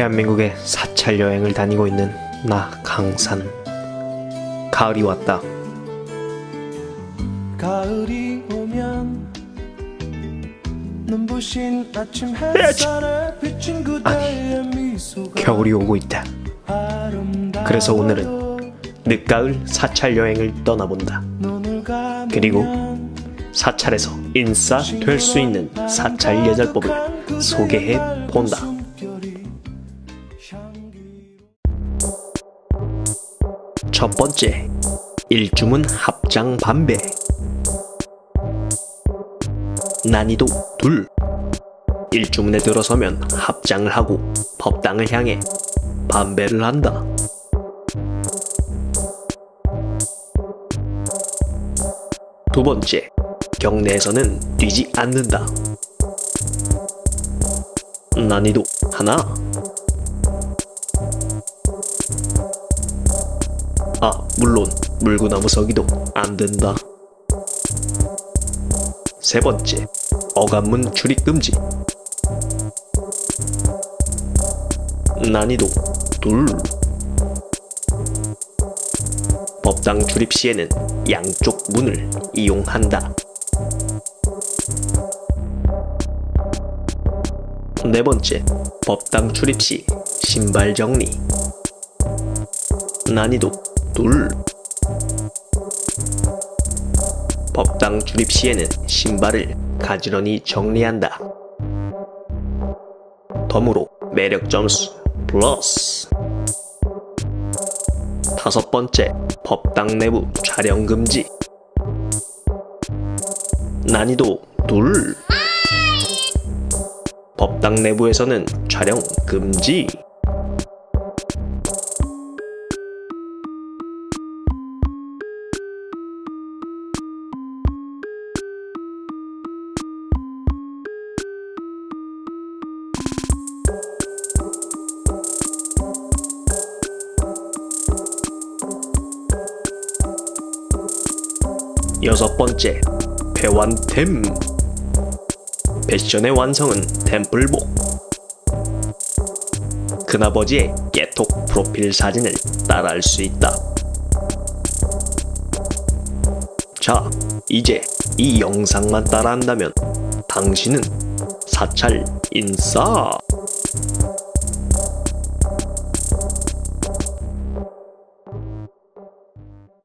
대한민국의 사찰 여행을 다니고 있는 나 강산. 가을이 왔다. 가을이 오면 눈부신 아침 햇살에 비친 그대의 미소가 겨울이 오고 있다. 그래서 오늘은 늦가을 사찰 여행을 떠나본다. 그리고 사찰에서 인싸 될 수 있는 사찰 예절법을 소개해 본다. 첫 번째, 일주문 합장 반배. 난이도 둘. 일주문에 들어서면 합장을 하고 법당을 향해 반배를 한다. 두 번째, 경내에서는 뛰지 않는다. 난이도 하나. 아, 물론 물구나무 서기도 안 된다. 세 번째, 어간문 출입 금지. 난이도 둘. 법당 출입 시에는 양쪽 문을 이용한다. 네 번째, 법당 출입 시 신발 정리. 난이도 둘. 법당 출입 시에는 신발을 가지런히 정리한다. 덤으로 매력 점수 플러스. 다섯 번째, 법당 내부 촬영 금지. 난이도 둘. 법당 내부에서는 촬영 금지. 여섯 번째, 배완템. 패션의 완성은 템플복. 큰아버지의 깨톡 프로필 사진을 따라할 수 있다. 자, 이제 이 영상만 따라한다면 당신은 사찰 인싸.